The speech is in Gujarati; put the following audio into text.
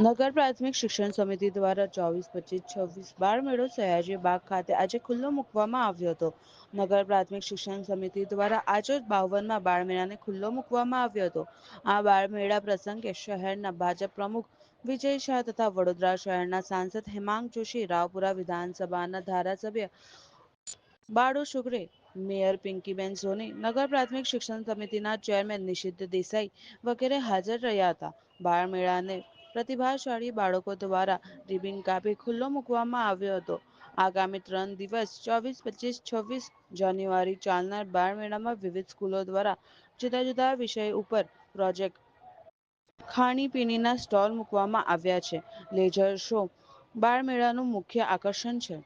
નગર પ્રાથમિક શિક્ષણ સમિતિ દ્વારા ચોવીસ પચીસ છવ્વીસ બાળ મેળો સયાજી બાગ ખાતે આજે ખુલ્લો મૂકવામાં આવ્યો હતો. નગર પ્રાથમિક શિક્ષણ સમિતિ દ્વારા આજે બાવનમાં બાળમેળાને ખુલ્લો મૂકવામાં આવ્યો હતો. આ બાળમેળા પ્રસંગે શહેરના ભાજપ પ્રમુખ વિજય શાહ તથા વડોદરા શહેરના સાંસદ હેમાંગ જોશી, રાવપુરા વિધાનસભાના ધારાસભ્ય બાળુ શુક્રે, મેયર પિંકીબેન સોની, નગર પ્રાથમિક શિક્ષણ સમિતિના ચેરમેન નિષિદ્ધ દેસાઈ વગેરે હાજર રહ્યા હતા. બાળમેળાને પ્રતિભાશાળી બાળકો દ્વારા રિબિન કાપી ખુલ્લો મૂકવામાં આવ્યો હતો. આગામી ત્રણ દિવસ, ચોવીસ, પચીસ, છવ્વીસ જાન્યુઆરી ચાલનાર બાળમેળામાં વિવિધ સ્કૂલો દ્વારા જુદા જુદા વિષય ઉપર પ્રોજેક્ટ ખાણીપીણીના સ્ટોલ મૂકવામાં આવ્યા છે. લેઝર શો બાળમેળાનું મુખ્ય આકર્ષણ છે.